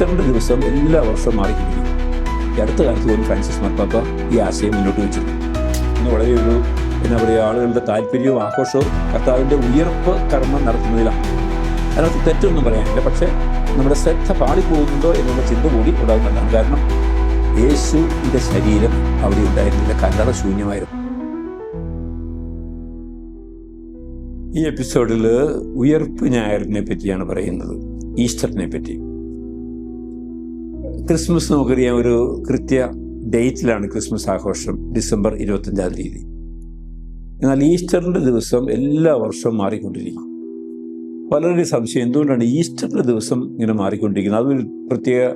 ഈസ്റ്ററിന്റെ ദിവസം എല്ലാ വർഷവും മാറിക്കൊണ്ടിരിക്കും. ഈ അടുത്ത കാലത്ത് പോലും ഫ്രാൻസിസ് മാർപ്പാപ്പ ഈ ആശയം മുന്നോട്ട് വെച്ചിരുന്നു. ഇന്ന് വളരെ ഒരു എന്താ പറയുക ആളുകളുടെ താല്പര്യവും ആഘോഷവും കർത്താവിന്റെ ഉയർപ്പ് കർമ്മം നടത്തുന്നതിലാണ്. അതിനകത്ത് തെറ്റൊന്നും പറയാനില്ല. പക്ഷേ നമ്മുടെ ശ്രദ്ധ പാളിപ്പോകുന്നുണ്ടോ എന്നുള്ള ചിന്ത കൂടി ഉണ്ടാകുന്നതാണ് കാരണം യേശുവിന്റെ ശരീരം അവിടെ ഉണ്ടായിരുന്നില്ല. കല്ലറ ശൂന്യമായിരുന്നു. ഈ എപ്പിസോഡിൽ ഉയർപ്പ് ഞായറിനെ പറ്റിയാണ് പറയുന്നത്. ഈസ്റ്ററിനെ പറ്റി ക്രിസ്മസ് നമുക്കറിയാം ഒരു കൃത്യ ഡേറ്റിലാണ് ക്രിസ്മസ് ആഘോഷം ഡിസംബർ ഇരുപത്തഞ്ചാം തീയതി. എന്നാൽ ഈസ്റ്ററിന്റെ ദിവസം എല്ലാ വർഷവും മാറിക്കൊണ്ടിരിക്കും. പലരുടെ സംശയം എന്തുകൊണ്ടാണ് ഈസ്റ്ററിന്റെ ദിവസം ഇങ്ങനെ മാറിക്കൊണ്ടിരിക്കുന്നത്? അതൊരു പ്രത്യേക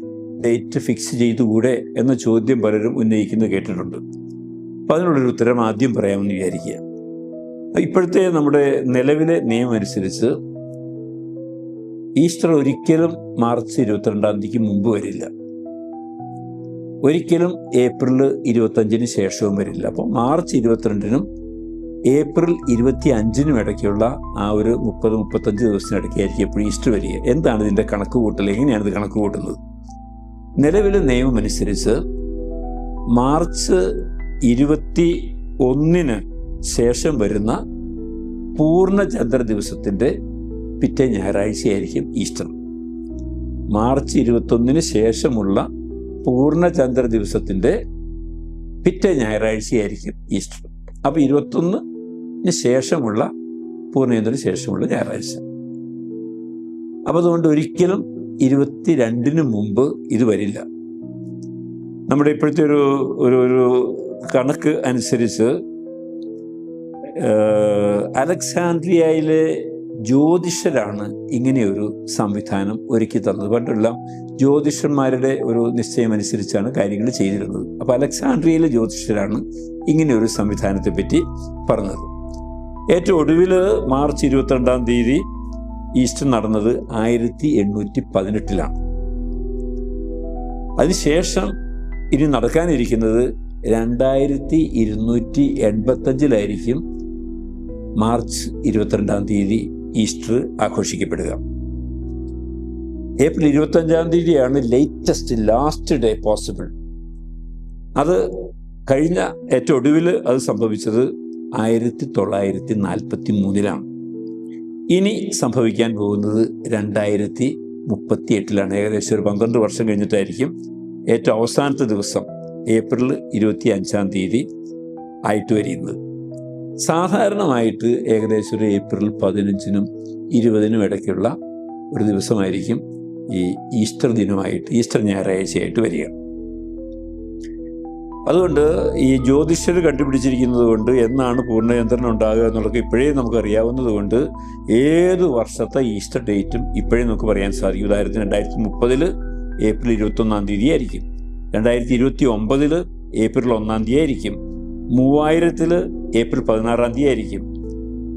ഡേറ്റ് ഫിക്സ് ചെയ്തുകൂടെ എന്ന ചോദ്യം പലരും ഉന്നയിക്കുന്നത് കേട്ടിട്ടുണ്ട്. അപ്പോൾ അതിനുള്ളൊരു ഉത്തരം ആദ്യം പറയാമെന്ന് വിചാരിക്കുക. ഇപ്പോഴത്തെ നമ്മുടെ നിലവിലെ നിയമം അനുസരിച്ച് ഈസ്റ്റർ ഒരിക്കലും മാർച്ച് ഇരുപത്തിരണ്ടാം തീയതിക്ക് മുമ്പ് വരില്ല. ഒരിക്കലും ഏപ്രിൽ ഇരുപത്തഞ്ചിന് ശേഷവും വരില്ല. അപ്പോൾ മാർച്ച് ഇരുപത്തിരണ്ടിനും ഏപ്രിൽ ഇരുപത്തി അഞ്ചിനും ഇടയ്ക്കുള്ള ആ ഒരു മുപ്പത് മുപ്പത്തഞ്ച് ദിവസത്തിനിടയ്ക്കായിരിക്കും എപ്പോഴും ഈസ്റ്റർ വരിക. എന്താണ് ഇതിന്റെ കണക്ക് കൂട്ടൽ? എങ്ങനെയാണ് ഇത് കണക്ക് കൂട്ടുന്നത്? നിലവിലെ നിയമം അനുസരിച്ച് മാർച്ച് ഇരുപത്തി ഒന്നിന് ശേഷം വരുന്ന പൂർണ ചന്ദ്ര ദിവസത്തിന്റെ പിറ്റേ ഞായറാഴ്ചയായിരിക്കും ഈസ്റ്റർ. മാർച്ച് ഇരുപത്തൊന്നിന് ശേഷമുള്ള പൂർണ ചന്ദ്ര ദിവസത്തിന്റെ പിറ്റേ ഞായറാഴ്ചയായിരിക്കും ഈസ്റ്റർ. അപ്പോൾ ഇരുപത്തൊന്നിന് ശേഷമുള്ള പൂർണചന്ദ്രന് ശേഷമുള്ള ഞായറാഴ്ച. അപ്പോൾ അതുകൊണ്ട് ഒരിക്കലും ഇരുപത്തി രണ്ടിന് മുമ്പ് ഇത് വരില്ല. നമ്മുടെ ഇപ്പോഴത്തെ ഒരു ഒരു ഒരു കണക്ക് അനുസരിച്ച് അലക്സാൻഡ്രിയയിലെ ജ്യോതിഷരാണ് ഇങ്ങനെയൊരു സംവിധാനം ഒരുക്കി തന്നത്. പണ്ടുള്ള ജ്യോതിഷന്മാരുടെ ഒരു നിശ്ചയം അനുസരിച്ചാണ് കാര്യങ്ങൾ ചെയ്തിരുന്നത്. അപ്പോൾ അലക്സാണ്ട്രിയയിലെ ജ്യോതിഷരാണ് ഇങ്ങനെയൊരു സംവിധാനത്തെ പറ്റി പറഞ്ഞത്. ഏറ്റവും ഒടുവിൽ മാർച്ച് ഇരുപത്തിരണ്ടാം തീയതി ഈസ്റ്റർ നടന്നത് ആയിരത്തി എണ്ണൂറ്റി പതിനെട്ടിലാണ് അതിനുശേഷം ഇനി നടക്കാനിരിക്കുന്നത് രണ്ടായിരത്തി ഇരുന്നൂറ്റി എൺപത്തഞ്ചിലായിരിക്കും മാർച്ച് ഇരുപത്തിരണ്ടാം തീയതി ഈസ്റ്റർ ആഘോഷിക്കപ്പെടുക. ഏപ്രിൽ ഇരുപത്തഞ്ചാം തീയതിയാണ് ലേറ്റസ്റ്റ് ലാസ്റ്റ് ഡേ പോസിബിൾ അത് കഴിഞ്ഞ ഏറ്റവും ഒടുവിൽ അത് സംഭവിച്ചത് ആയിരത്തി തൊള്ളായിരത്തി നാൽപ്പത്തി മൂന്നിലാണ് ഇനി സംഭവിക്കാൻ പോകുന്നത് രണ്ടായിരത്തി മുപ്പത്തി എട്ടിലാണ് ഏകദേശം ഒരു പന്ത്രണ്ട് വർഷം കഴിഞ്ഞിട്ടായിരിക്കും ഏറ്റവും അവസാനത്തെ ദിവസം ഏപ്രിൽ ഇരുപത്തി അഞ്ചാം തീയതി ആയിട്ട് വരിയുന്നത് സാധാരണമായിട്ട് ഏകദേശം ഒരു ഏപ്രിൽ പതിനഞ്ചിനും ഇരുപതിനും ഇടയ്ക്കുള്ള ഒരു ദിവസമായിരിക്കും ഈ ഈസ്റ്റർ ദിനമായിട്ട് ഈസ്റ്റർ ഞായറാഴ്ചയായിട്ട് വരിക. അതുകൊണ്ട് ഈ ജ്യോതിഷർ കണ്ടുപിടിച്ചിരിക്കുന്നത് കൊണ്ട് എന്നാണ് പൂർണചന്ദ്രൻ ഉണ്ടാകുക എന്നുള്ളത് ഇപ്പോഴേ നമുക്ക് അറിയാവുന്നത് കൊണ്ട് ഏത് വർഷത്തെ ഈസ്റ്റർ ഡേറ്റും ഇപ്പോഴേ നമുക്ക് പറയാൻ സാധിക്കും. ഉദാഹരണത്തിന് രണ്ടായിരത്തി മുപ്പതിൽ ഏപ്രിൽ ഇരുപത്തൊന്നാം തീയതി ആയിരിക്കും. രണ്ടായിരത്തി ഇരുപത്തി ഒമ്പതിൽ ഏപ്രിൽ ഒന്നാം തീയതി ആയിരിക്കും. മൂവായിരത്തിൽ ഏപ്രിൽ പതിനാറാം തീയതി ആയിരിക്കും.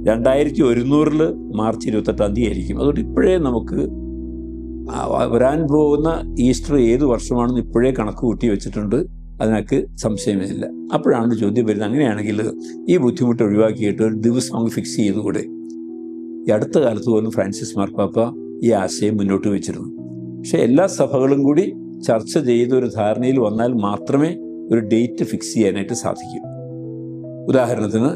രണ്ടായിരത്തി ഒരുന്നൂറിൽ മാർച്ച് ഇരുപത്തെട്ടാം തീയതി ആയിരിക്കും. അതുകൊണ്ട് ഇപ്പോഴേ നമുക്ക് വരാൻ പോകുന്ന ഈസ്റ്റർ ഏത് വർഷമാണെന്ന് ഇപ്പോഴേ കണക്ക് കൂട്ടി വെച്ചിട്ടുണ്ട്. അതിനൊക്കെ സംശയമില്ല. അപ്പോഴാണ് ചോദ്യം വരുന്നത്. അങ്ങനെയാണെങ്കിൽ ഈ ബുദ്ധിമുട്ട് ഒഴിവാക്കിയിട്ട് ഒരു ദിവസം അങ്ങ് ഫിക്സ് ചെയ്തുകൂടെ? ഈ അടുത്ത കാലത്ത് പോലും ഫ്രാൻസിസ് മാർപ്പാപ്പ ഈ ആശയം മുന്നോട്ട് വെച്ചിരുന്നു. പക്ഷേ എല്ലാ സഭകളും കൂടി ചർച്ച ചെയ്ത ഒരു ധാരണയിൽ വന്നാൽ മാത്രമേ ഒരു ഡേറ്റ് ഫിക്സ് ചെയ്യാനായിട്ട് സാധിക്കൂ. ഉദാഹരണത്തിന്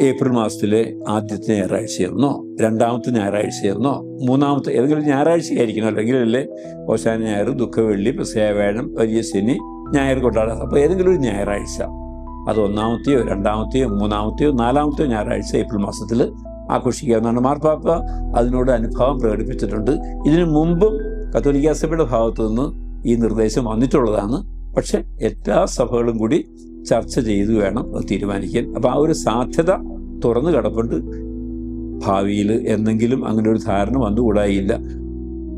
ഏപ്രിൽ മാസത്തിലെ ആദ്യത്തെ ഞായറാഴ്ചയെന്നോ രണ്ടാമത്തെ ഞായറാഴ്ചയെന്നോ മൂന്നാമത്തെ ഏതെങ്കിലും ഞായറാഴ്ചയായിരിക്കണം അല്ലെങ്കിൽ അല്ലേ ഓശാന ഞായർ ദുഃഖവെള്ളി പെസയ വേഴം വലിയ ശനി ഞായർ കൊണ്ടാടാം അപ്പോൾ ഏതെങ്കിലും ഒരു ഞായറാഴ്ച. അത് ഒന്നാമത്തെയോ രണ്ടാമത്തെയോ മൂന്നാമത്തെയോ നാലാമത്തെയോ ഞായറാഴ്ച ഏപ്രിൽ മാസത്തിൽ ആഘോഷിക്കാവുന്നതാണ്. മാർപ്പാപ്പ അതിനോട് അനുഭാവം പ്രകടിപ്പിച്ചിട്ടുണ്ട്. ഇതിനു മുമ്പും കത്തോലിക്ക സഭയുടെ ഭാഗത്തു നിന്ന് ഈ നിർദ്ദേശം വന്നിട്ടുള്ളതാണ്. പക്ഷെ എല്ലാ സഭകളും കൂടി ചർച്ച ചെയ്തു വേണം അത് തീരുമാനിക്കാൻ. അപ്പോൾ ആ ഒരു സാധ്യത തുറന്നു കിടപ്പുണ്ട്. ഭാവിയിൽ എന്തെങ്കിലും അങ്ങനെ ഒരു ധാരണ വന്നുകൂടായില്ല.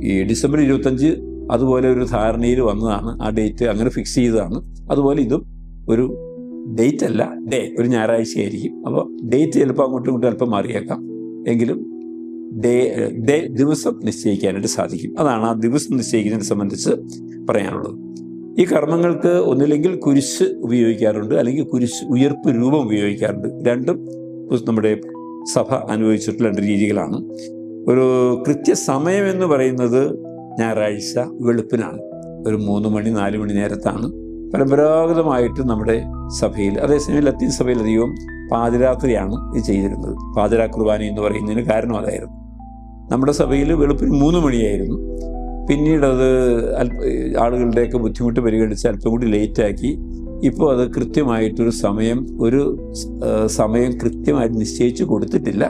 ഈ ഡിസംബർ ഇരുപത്തഞ്ച് അതുപോലെ ഒരു ധാരണയിൽ വന്നതാണ്. ആ ഡേറ്റ് അങ്ങനെ ഫിക്സ് ചെയ്തതാണ്. അതുപോലെ ഇതും ഒരു ഡേറ്റ് അല്ല ഡേ ഒരു ഞായറാഴ്ചയായിരിക്കും. അപ്പോൾ ഡേറ്റ് ചിലപ്പോൾ അങ്ങോട്ടും ഇങ്ങോട്ടും അല്പം മാറിയേക്കാം. എങ്കിലും ഡേ ഡേ ദിവസം നിശ്ചയിക്കാനായിട്ട് സാധിക്കും. അതാണ് ആ ദിവസം നിശ്ചയിക്കുന്നതിനെ സംബന്ധിച്ച് പറയാനുള്ളത്. ഈ കർമ്മങ്ങൾക്ക് ഒന്നില്ലെങ്കിൽ കുരിശ് ഉപയോഗിക്കാറുണ്ട് അല്ലെങ്കിൽ കുരിശ് ഉയർപ്പ് രൂപം ഉപയോഗിക്കാറുണ്ട്. രണ്ടും നമ്മുടെ സഭ അനുഭവിച്ചിട്ടുള്ള രണ്ട് രീതികളാണ്. ഒരു കൃത്യസമയം എന്ന് പറയുന്നത് ഞായറാഴ്ച വെളുപ്പിനാണ്. ഒരു മൂന്ന് മണി നാല് മണി നേരത്താണ്. പരമ്പരാഗതമായിട്ട് നമ്മുടെ സഭയിൽ അതേസമയം ലത്തീൻ സഭയിൽ അധികവും പാതിരാത്രിയാണ് ഇത് ചെയ്തിരുന്നത്. പാതിരാ കുർബാന എന്ന് പറയുന്നതിന് കാരണം അതായിരുന്നു നമ്മുടെ സഭയിൽ വെളുപ്പിന് മൂന്ന് മണിയായിരുന്നു. പിന്നീട് അത് ആളുകളുടെയൊക്കെ ബുദ്ധിമുട്ട് പരിഗണിച്ച് അല്പം കൂടി ലേറ്റാക്കി ഇപ്പോൾ അത് കൃത്യമായിട്ടൊരു സമയം ഒരു സമയം കൃത്യമായിട്ട് നിശ്ചയിച്ച് കൊടുത്തിട്ടില്ല.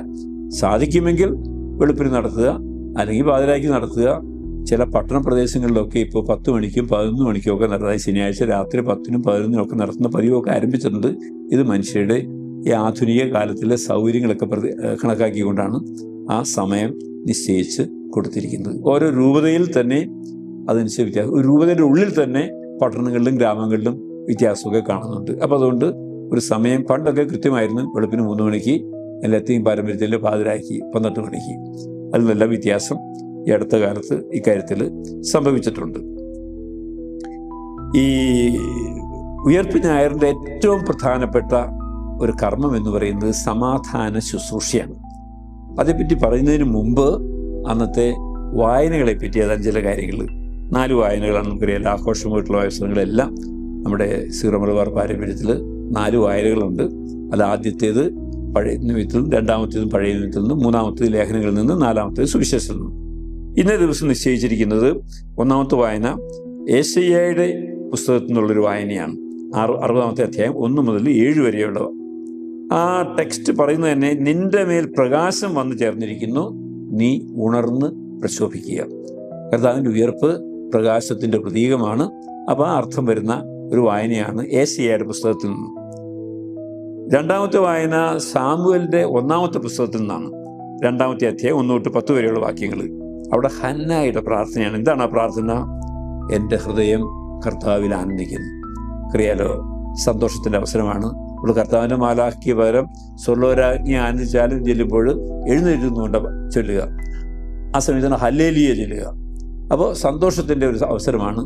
സാധിക്കുമെങ്കിൽ വെളുപ്പിന് നടത്തുക അല്ലെങ്കിൽ പാതിരാക്കി നടത്തുക. ചില പട്ടണ പ്രദേശങ്ങളിലൊക്കെ ഇപ്പോൾ പത്ത് മണിക്കും പതിനൊന്ന് മണിക്കും ഒക്കെ നടത്താൻ ശനിയാഴ്ച രാത്രി പത്തിനും പതിനൊന്നിനും ഒക്കെ നടത്തുന്ന പതിവൊക്കെ ആരംഭിച്ചിട്ടുണ്ട്. ഇത് മനുഷ്യരുടെ ഈ ആധുനിക കാലത്തിലെ സൗകര്യങ്ങളൊക്കെ പ്രതി കണക്കാക്കിക്കൊണ്ടാണ് ആ സമയം നിശ്ചയിച്ച് കൊടുത്തിരിക്കുന്നത് ഓരോ രൂപതയിൽ തന്നെ അതനുസരിച്ച് വ്യത്യാസം. ഒരു രൂപതയുടെ ഉള്ളിൽ തന്നെ പട്ടണങ്ങളിലും ഗ്രാമങ്ങളിലും വ്യത്യാസമൊക്കെ കാണുന്നുണ്ട്. അപ്പോൾ അതുകൊണ്ട് ഒരു സമയം പണ്ടൊക്കെ കൃത്യമായിരുന്നു. വെളുപ്പിന് മൂന്ന് മണിക്ക് എല്ലാത്തെയും പാരമ്പര്യത്തിൽ പാതിരാക്കി പന്ത്രണ്ട് മണിക്ക്. അതിൽ നല്ല വ്യത്യാസം ഈ അടുത്ത കാലത്ത് ഇക്കാര്യത്തിൽ സംഭവിച്ചിട്ടുണ്ട്. ഈ ഉയർപ്പ് ഞായറിന്റെ ഏറ്റവും പ്രധാനപ്പെട്ട ഒരു കർമ്മം എന്ന് പറയുന്നത് സമാധാന ശുശ്രൂഷയാണ്. അതേപ്പറ്റി പറയുന്നതിന് മുമ്പ് അന്നത്തെ വായനകളെ പറ്റി ഏതാനും ചില കാര്യങ്ങൾ. നാല് വായനകളാണ് നമുക്കറിയാം. ആഘോഷമായിട്ടുള്ള വായസങ്ങളെല്ലാം നമ്മുടെ സീറോ മലബാർ പാരമ്പര്യത്തിൽ നാല് വായനകളുണ്ട്. അത് ആദ്യത്തേത് പഴയ നിമിത്തത്തിൽ രണ്ടാമത്തേതും പഴയ നിമിത്തത്തിൽ നിന്നും മൂന്നാമത്തേത് ലേഖനങ്ങളിൽ നിന്ന് നാലാമത്തേത് സുവിശേഷത്തിൽ നിന്നും. ഇന്നേ ദിവസം നിശ്ചയിച്ചിരിക്കുന്നത് ഒന്നാമത്തെ വായന ഏശയ്യയുടെ പുസ്തകത്തിൽ നിന്നുള്ളൊരു വായനയാണ്. ആറ് അറുപതാമത്തെ അധ്യായം ഒന്ന് മുതൽ ഏഴ് വരെയുള്ളവ ആ ടെക്സ്റ്റ് പറയുന്നത് തന്നെ നിന്റെ മേൽ പ്രകാശം വന്നു ചേർന്നിരിക്കുന്നു. നീ ഉണർന്ന് പ്രശോഭിക്കുക. കർത്താവിന്റെ ഉയർപ്പ് പ്രകാശത്തിന്റെ പ്രതീകമാണ്. അപ്പോൾ ആ അർത്ഥം വരുന്ന ഒരു വായനയാണ് എ ഏഷ്യയുടെ പുസ്തകത്തിൽ നിന്ന്. രണ്ടാമത്തെ വായന സാമുവലിന്റെ ഒന്നാമത്തെ പുസ്തകത്തിൽ നിന്നാണ്. രണ്ടാമത്തെ അധ്യായം ഒന്ന് തൊട്ട് പത്ത് വരെയുള്ള വാക്യങ്ങൾ. അവിടെ ഹന്നായുടെ പ്രാർത്ഥനയാണ്. എന്താണ് ആ പ്രാർത്ഥന? എന്റെ ഹൃദയം കർത്താവിൽ ആനന്ദിക്കുന്നു. അറിയാലോ സന്തോഷത്തിന്റെ അവസരമാണ്. നമ്മൾ കർത്താവിന്റെ മാലാക്കിയ പകരം സ്വർലോരാജ്ഞി ആനന്ദിച്ചാലും ചെല്ലുമ്പോൾ എഴുന്നേറ്റുന്നുകൊണ്ട് ചൊല്ലുക. ആ സമയത്താണ് ഹല്ലേലിയ ചൊല്ലുക. അപ്പോൾ സന്തോഷത്തിന്റെ ഒരു അവസരമാണ്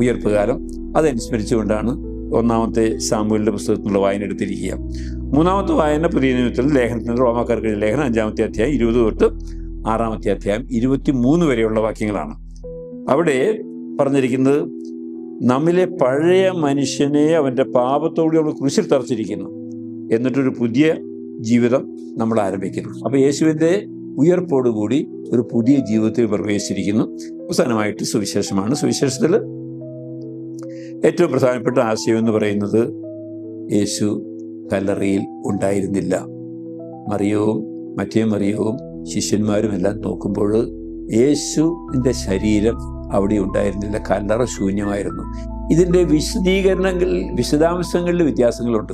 ഉയർപ്പ് കാലം അതനുസ്മരിച്ചുകൊണ്ടാണ് ഒന്നാമത്തെ സാമൂഹിക പുസ്തകത്തിനുള്ള വായന എടുത്തിരിക്കുക. മൂന്നാമത്തെ വായന പുതിയ നിയമത്തിൽ ലേഖനത്തിന്റെ റോമാക്കാർക്ക് ലേഖനം അഞ്ചാമത്തെ അധ്യായം ഇരുപത് തൊട്ട് ആറാമത്തെ അധ്യായം ഇരുപത്തി മൂന്ന് വരെയുള്ള വാക്യങ്ങളാണ്. അവിടെ പറഞ്ഞിരിക്കുന്നത് നമ്മിലെ പഴയ മനുഷ്യനെ അവന്റെ പാപത്തോടെ നമ്മൾ കുരിശിൽ തറച്ചിരിക്കുന്നു. എന്നിട്ടൊരു പുതിയ ജീവിതം നമ്മൾ ആരംഭിക്കുന്നു. അപ്പോൾ യേശുവിന്റെ ഉയർപ്പോടുകൂടി ഒരു പുതിയ ജീവിതത്തിൽ പ്രവേശിച്ചിരിക്കുന്നു. അവസാനമായിട്ട് സുവിശേഷമാണ്. സുവിശേഷത്തിൽ ഏറ്റവും പ്രധാനപ്പെട്ട ആശയം എന്ന് പറയുന്നത് യേശു കല്ലറയിൽ ഉണ്ടായിരുന്നില്ല. മറിയവും മറ്റേ മറിയവും ശിഷ്യന്മാരുമെല്ലാം നോക്കുമ്പോൾ യേശുവിന്റെ ശരീരം അവിടെ ഉണ്ടായിരുന്നില്ല കല്ലറ ശൂന്യമായിരുന്നു. ഇതിന്റെ വിശദീകരണങ്ങളിൽ വിശദാംശങ്ങളിൽ വ്യത്യാസങ്ങളുണ്ട്.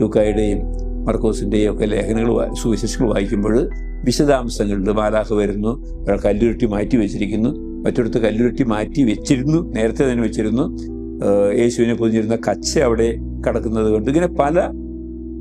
ലൂക്കായുടെയും മർക്കോസിന്റെയും ഒക്കെ ലേഖനങ്ങൾ സുവിശേഷങ്ങൾ വായിക്കുമ്പോൾ വിശദാംശങ്ങളിൽ മാലാഹ വരുന്നു ഒരാൾ കല്ലുരുട്ടി മാറ്റി വെച്ചിരിക്കുന്നു മറ്റൊരിടത്ത് കല്ലുരുട്ടി മാറ്റി വെച്ചിരുന്നു നേരത്തെ തന്നെ വെച്ചിരുന്നു. യേശുവിനെ പൊതിഞ്ഞിരുന്ന കച്ച അവിടെ കിടക്കുന്നത് കൊണ്ട് ഇങ്ങനെ പല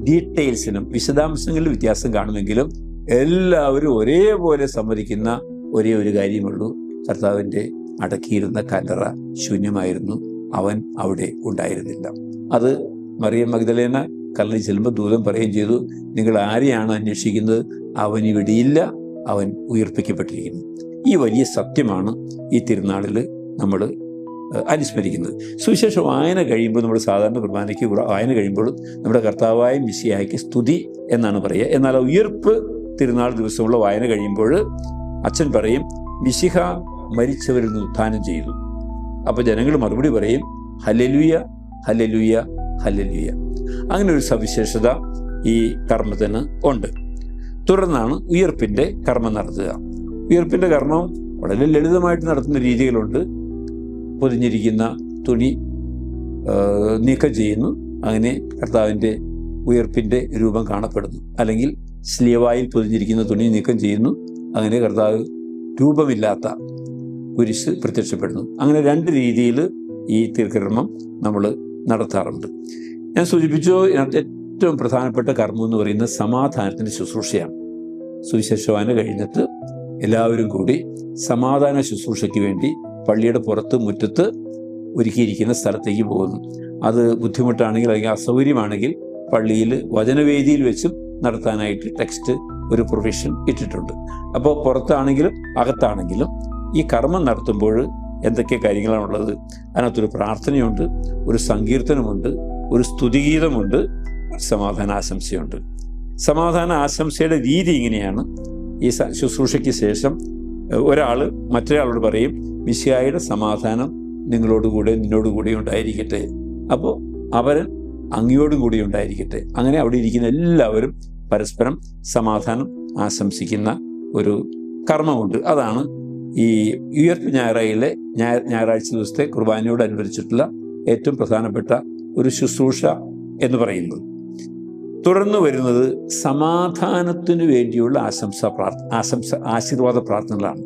ഡീറ്റെയിൽസിനും വിശദാംശങ്ങളിൽ വ്യത്യാസം കാണുമെങ്കിലും എല്ലാവരും ഒരേപോലെ സമ്മതിക്കുന്ന ഒരേ ഒരു കാര്യമുള്ളൂ. കർത്താവിന്റെ അടക്കിയിരുന്ന കല്ലറ ശൂന്യമായിരുന്നു. അവൻ അവിടെ ഉണ്ടായിരുന്നില്ല. അത് മറിയം മഗ്ദലേന കല്ലറി ചെല്ലുമ്പോൾ ദൂതം പറയുകയും ചെയ്തു നിങ്ങൾ ആരെയാണ് അന്വേഷിക്കുന്നത്? അവൻ ഇവിടെയില്ല അവൻ ഉയർപ്പിക്കപ്പെട്ടിരിക്കുന്നു. ഈ വലിയ സത്യമാണ് ഈ തിരുനാളിൽ നമ്മൾ അനുസ്മരിക്കുന്നത്. സുവിശേഷ വായന കഴിയുമ്പോൾ നമ്മൾ സാധാരണ കുർബാനയ്ക്ക് കുർ- വായന കഴിയുമ്പോൾ നമ്മുടെ കർത്താവായ മിശിയായ്ക്ക് സ്തുതി എന്നാണ് പറയുക. എന്നാൽ ഉയർപ്പ് തിരുനാൾ ദിവസമുള്ള വായന കഴിയുമ്പോൾ അച്ഛൻ പറയും മിശിഹ മരിച്ചവരിൽ നിന്ന് ഉത്ഥാനം ചെയ്തു. അപ്പോൾ ജനങ്ങൾ മറുപടി പറയും ഹലലുയ ഹലലുയ ഹലലുയ അങ്ങനെ ഒരു സവിശേഷത ഈ കർമ്മത്തിന് ഉണ്ട്. തുടർന്നാണ് ഉയർപ്പിന്റെ കർമ്മം നടത്തുക. ഉയർപ്പിന്റെ കർമ്മം വളരെ ലളിതമായിട്ട് നടത്തുന്ന രീതികളുണ്ട്. പൊതിഞ്ഞിരിക്കുന്ന തുണി നീക്കം ചെയ്യുന്നു. അങ്ങനെ കർത്താവിന്റെ ഉയർപ്പിന്റെ രൂപം കാണപ്പെടുന്നു. അല്ലെങ്കിൽ സ്ലീവായിൽ പൊതിഞ്ഞിരിക്കുന്ന തുണി നീക്കം ചെയ്യുന്നു. അങ്ങനെ കർത്താവ് രൂപമില്ലാത്ത കുരിശ് പ്രത്യക്ഷപ്പെടുന്നു. അങ്ങനെ രണ്ട് രീതിയിൽ ഈ തീർക്കർമ്മം നമ്മൾ നടത്താറുണ്ട്. ഞാൻ സൂചിപ്പിച്ചു ഏറ്റവും പ്രധാനപ്പെട്ട കർമ്മം എന്ന് പറയുന്നത് സമാധാനത്തിന്റെ ശുശ്രൂഷയാണ്. സുവിശേഷവാന കഴിഞ്ഞിട്ട് എല്ലാവരും കൂടി സമാധാന ശുശ്രൂഷയ്ക്ക് വേണ്ടി പള്ളിയുടെ പുറത്ത് മുറ്റത്ത് ഒരുക്കിയിരിക്കുന്ന സ്ഥലത്തേക്ക് പോകുന്നു. അത് ബുദ്ധിമുട്ടാണെങ്കിൽ അല്ലെങ്കിൽ അസൗകര്യമാണെങ്കിൽ പള്ളിയിൽ വചനവേദിയിൽ വെച്ചും നടത്താനായിട്ട് ടെക്സ്റ്റ് ഒരു പ്രൊവിഷൻ ഇട്ടിട്ടുണ്ട്. അപ്പോൾ പുറത്താണെങ്കിലും അകത്താണെങ്കിലും ഈ കർമ്മം നടത്തുമ്പോൾ എന്തൊക്കെ കാര്യങ്ങളാണുള്ളത്? അതിനകത്തൊരു പ്രാർത്ഥനയുണ്ട് ഒരു സങ്കീർത്തനമുണ്ട് ഒരു സ്തുതിഗീതമുണ്ട് സമാധാന ആശംസയുണ്ട് സമാധാന ആശംസയുടെ രീതി ഇങ്ങനെയാണ്. ഈ ശുശ്രൂഷയ്ക്ക് ശേഷം ഒരാൾ മറ്റൊരാളോട് പറയും മിശിയായുടെ സമാധാനം നിങ്ങളോടുകൂടെ നിന്നോടുകൂടി ഉണ്ടായിരിക്കട്ടെ. അപ്പോൾ അവരൻ അങ്ങയോടും കൂടി ഉണ്ടായിരിക്കട്ടെ. അങ്ങനെ അവിടെ ഇരിക്കുന്ന എല്ലാവരും പരസ്പരം സമാധാനം ആശംസിക്കുന്ന ഒരു കർമ്മമുണ്ട്. അതാണ് ഈ ഉയർപ്പ് ഞായറായിലെ ഞായ ഞായറാഴ്ച ദിവസത്തെ കുർബാനയോട് അനുവദിച്ചിട്ടുള്ള ഏറ്റവും പ്രധാനപ്പെട്ട ഒരു ശുശ്രൂഷ എന്ന് പറയുന്നത്. തുടർന്ന് വരുന്നത് സമാധാനത്തിനു വേണ്ടിയുള്ള ആശംസ പ്രാർത്ഥ ആശംസ ആശീർവാദ പ്രാർത്ഥനകളാണ്.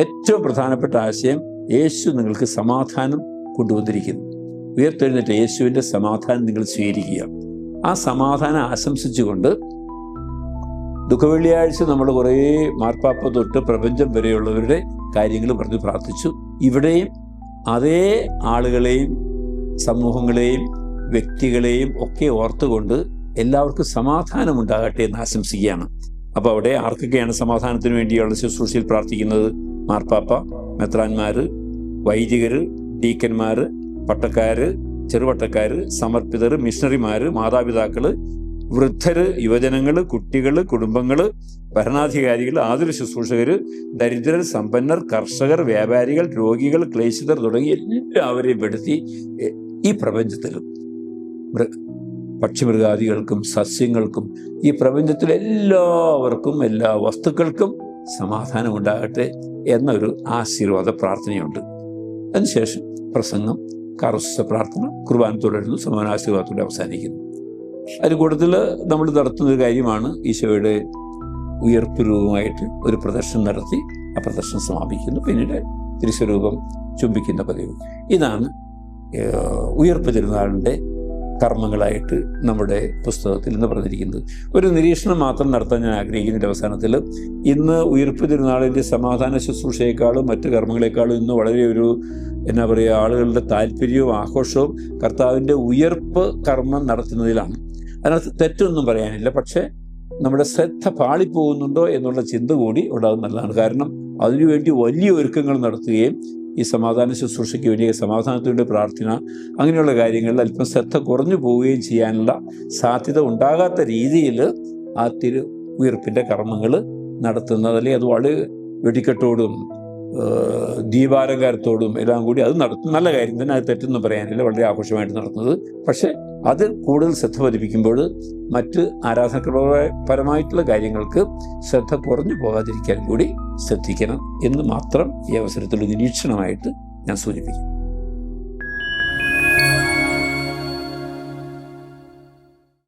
ഏറ്റവും പ്രധാനപ്പെട്ട ആശയം യേശു നിങ്ങൾക്ക് സമാധാനം കൊണ്ടുവന്നിരിക്കുന്നു. ഉയർത്തെഴുന്നേറ്റ് യേശുവിന്റെ സമാധാനം നിങ്ങൾ സ്വീകരിക്കുക. ആ സമാധാനം ആശംസിച്ചുകൊണ്ട് ദുഃഖവെള്ളിയാഴ്ച നമ്മൾ കുറേ മാർപ്പാപ്പ തൊട്ട് പ്രപഞ്ചം വരെയുള്ളവരുടെ കാര്യങ്ങൾ പറഞ്ഞ് പ്രാർത്ഥിച്ചു. ഇവിടെയും അതേ ആളുകളെയും സമൂഹങ്ങളെയും വ്യക്തികളെയും ഒക്കെ ഓർത്തുകൊണ്ട് എല്ലാവർക്കും സമാധാനം ഉണ്ടാകട്ടെ എന്ന് ആശംസിക്കുകയാണ്. അപ്പോൾ അവിടെ ആർക്കൊക്കെയാണ് സമാധാനത്തിന് വേണ്ടിയുള്ള ശുശ്രൂഷയിൽ പ്രാർത്ഥിക്കുന്നത്? മാർപ്പാപ്പ മെത്രാന്മാര് വൈദികർ ഡീക്കന്മാര് പട്ടക്കാര് ചെറുപട്ടക്കാര് സമർപ്പിതർ മിഷണറിമാര് മാതാപിതാക്കൾ വൃദ്ധര് യുവജനങ്ങൾ കുട്ടികൾ കുടുംബങ്ങൾ ഭരണാധികാരികൾ ആതുര ശുശ്രൂഷകർ ദരിദ്രർ സമ്പന്നർ കർഷകർ വ്യാപാരികൾ രോഗികൾ ക്ലേശിതർ തുടങ്ങി എല്ലാവരെയും പെടുത്തി ഈ മൃ പക്ഷിമൃഗാദികൾക്കും സസ്യങ്ങൾക്കും ഈ പ്രപഞ്ചത്തിൽ എല്ലാവർക്കും എല്ലാ വസ്തുക്കൾക്കും സമാധാനം ഉണ്ടാകട്ടെ എന്നൊരു ആശീർവാദ പ്രാർത്ഥനയുണ്ട്. അതിനുശേഷം പ്രസംഗം കാർവസ്ത പ്രാർത്ഥന കുർബാന തുടരുന്നു സമാനാശീർവാദത്തോടെ അവസാനിക്കുന്നു. അതിന് കൂട്ടത്തിൽ നമ്മൾ നടത്തുന്ന ഒരു കാര്യമാണ് ഈശോയുടെ ഉയർപ്പ് രൂപമായിട്ട് ഒരു പ്രദർശനം നടത്തി ആ പ്രദർശനം സമാപിക്കുന്നു. പിന്നീട് തിരുസ്വരൂപം ചുംബിക്കുന്ന പതിവ്. ഇതാണ് ഉയർപ്പ് തിരുനാളിന്റെ കർമ്മങ്ങളായിട്ട് നമ്മുടെ പുസ്തകത്തിൽ ഇന്ന് പറഞ്ഞിരിക്കുന്നത്. ഒരു നിരീക്ഷണം മാത്രം നടത്താൻ ഞാൻ ആഗ്രഹിക്കുന്നതിന്റെ അവസാനത്തിൽ ഇന്ന് ഉയർപ്പ് തിരുനാളിന്റെ സമാധാന ശുശ്രൂഷയെക്കാളും മറ്റ് കർമ്മങ്ങളെക്കാളും ഇന്ന് വളരെ ഒരു എന്നാ പറയുക ആളുകളുടെ താല്പര്യവും ആഘോഷവും കർത്താവിന്റെ ഉയർപ്പ് കർമ്മം നടത്തുന്നതിലാണ് അതിനകത്ത് തെറ്റൊന്നും പറയാനില്ല. പക്ഷേ നമ്മുടെ ശ്രദ്ധ പാളിപ്പോകുന്നുണ്ടോ എന്നുള്ള ചിന്ത കൂടി ഉണ്ടാകുന്ന നല്ലതാണ്. കാരണം അതിനുവേണ്ടി വലിയ ഒരുക്കങ്ങൾ നടത്തുകയും ഈ സമാധാന ശുശ്രൂഷയ്ക്ക് വേണ്ടി സമാധാനത്തിന്റെ പ്രാർത്ഥന അങ്ങനെയുള്ള കാര്യങ്ങളിൽ അല്പം ശ്രദ്ധ കുറഞ്ഞു പോവുകയും ചെയ്യാനുള്ള സാധ്യത ഉണ്ടാകാത്ത രീതിയിൽ ആ തിരു ഉയർപ്പിന്റെ കർമ്മങ്ങൾ നടത്തുന്നത് അല്ലെങ്കിൽ അത് വളരെ വെടിക്കെട്ടോടും ദീപാലങ്കാരത്തോടും എല്ലാം കൂടി അത് നടത്തും നല്ല കാര്യം തന്നെ. അത് തെറ്റൊന്നും പറയാനില്ല. വളരെ ആഘോഷമായിട്ട് നടത്തുന്നത്. പക്ഷേ അത് കൂടുതൽ ശ്രദ്ധ പതിപ്പിക്കുമ്പോൾ മറ്റ് ആരാധനപരമായിട്ടുള്ള കാര്യങ്ങൾക്ക് ശ്രദ്ധ കുറഞ്ഞു പോകാതിരിക്കാൻ കൂടി ശ്രദ്ധിക്കണം എന്ന് മാത്രം ഈ അവസരത്തിൽ നിരീക്ഷണമായിട്ട് ഞാൻ സൂചിപ്പിക്കും